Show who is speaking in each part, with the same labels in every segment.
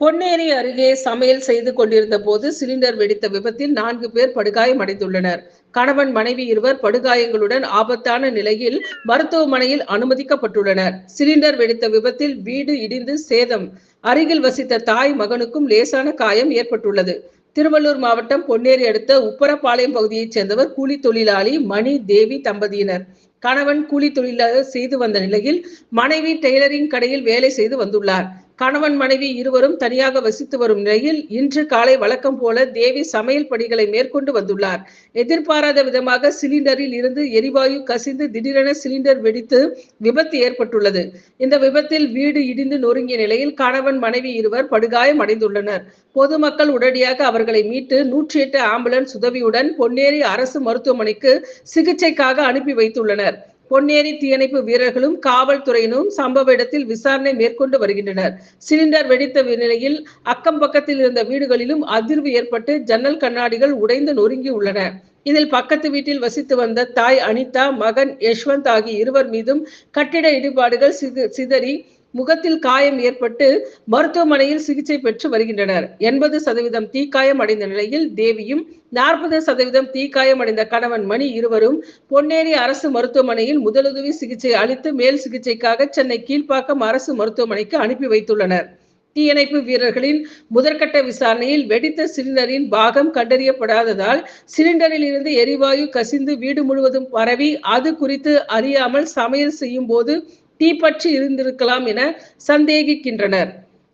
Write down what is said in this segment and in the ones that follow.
Speaker 1: பொன்னேரி அருகே சமையல் செய்து கொண்டிருந்த போது சிலிண்டர் வெடித்த விபத்தில் நான்கு பேர் படுகாயம் அடைந்துள்ளனர். கணவன் மனைவி இருவர் படுகாயங்களுடன் ஆபத்தான நிலையில் மருத்துவமனையில் அனுமதிக்கப்பட்டுள்ளனர். சிலிண்டர் வெடித்த விபத்தில் வீடு இடிந்து சேதம். அருகில் வசித்த தாய் மகனுக்கும் லேசான காயம் ஏற்பட்டுள்ளது. திருவள்ளூர் மாவட்டம் பொன்னேரி அடுத்த உப்பரப்பாளையம் பகுதியைச் சேர்ந்தவர் கூலி தொழிலாளி மணி தேவி தம்பதியினர். கணவன் கூலி தொழிலாக செய்து வந்த நிலையில் மனைவி டெய்லரிங் கடையில் வேலை செய்து வந்துள்ளார். கணவன் மனைவி இருவரும் தனியாக வசித்து வரும் நிலையில் இன்று காலை வழக்கம் போல தேவி சமையல் பணிகளை மேற்கொண்டு வந்துள்ளார். எதிர்பாராத விதமாக சிலிண்டரில் இருந்து எரிவாயு கசிந்து திடீரென சிலிண்டர் வெடித்து விபத்து ஏற்பட்டுள்ளது. இந்த விபத்தில் வீடு இடிந்து நொறுங்கிய நிலையில் கணவன் மனைவி இருவர் படுகாயம் அடைந்துள்ளனர். பொதுமக்கள் உடனடியாக அவர்களை மீட்டு நூற்றி எட்டு ஆம்புலன்ஸ் உதவியுடன் பொன்னேரி அரசு மருத்துவமனைக்கு சிகிச்சைக்காக அனுப்பி வைத்துள்ளனர். பொன்னேரி தீயணைப்பு வீரர்களும் காவல்துறையினரும் சம்பவ இடத்தில் விசாரணை மேற்கொண்டு வருகின்றனர். சிலிண்டர் வெடித்த நிலையில் அக்கம் பக்கத்தில் இருந்த வீடுகளிலும் அதிர்வு ஏற்பட்டு ஜன்னல் கண்ணாடிகள் உடைந்து நொறுங்கி உள்ளன. இதில் பக்கத்து வீட்டில் வசித்து வந்த தாய் அனிதா மகன் யஷ்வந்த் ஆகிய இருவர் மீதும் கட்டிட இடிபாடுகள் சிதறி முகத்தில் காயம் ஏற்பட்டு மருத்துவமனையில் சிகிச்சை பெற்று வருகின்றனர். எண்பது சதவீதம் தீக்காயம் அடைந்த நிலையில் தேவியும் நாற்பது சதவீதம் தீக்காயம் அடைந்த கணவன் மணி இருவரும் பொன்னேரி அரசு மருத்துவமனையில் முதலுதவி சிகிச்சை அளித்து மேல் சிகிச்சைக்காக சென்னை கீழ்ப்பாக்கம் அரசு மருத்துவமனைக்கு அனுப்பி வைத்துள்ளனர். தீயணைப்பு வீரர்களின் முதற்கட்ட விசாரணையில் வெடித்த சிலிண்டரின் பாகம் கண்டறியப்படாததால் சிலிண்டரில் இருந்து எரிவாயு கசிந்து வீடு முழுவதும் பரவி அது குறித்து அறியாமல் சமையல் செய்யும் போது தீப்பற்றி இருந்திருக்கலாம் என சந்தேகிக்கின்றனர்.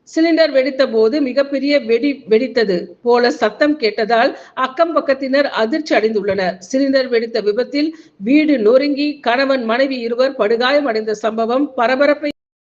Speaker 1: சிலிண்டர் வெடித்த போது மிகப்பெரிய வெடி வெடித்தது போல சத்தம் கேட்டதால் அக்கம் பக்கத்தினர் அதிர்ச்சி அடைந்துள்ளனர். சிலிண்டர் வெடித்த விபத்தில் வீடு நொறுங்கி கணவன் மனைவி இருவர் படுகாயம் அடைந்த சம்பவம் பரபரப்பை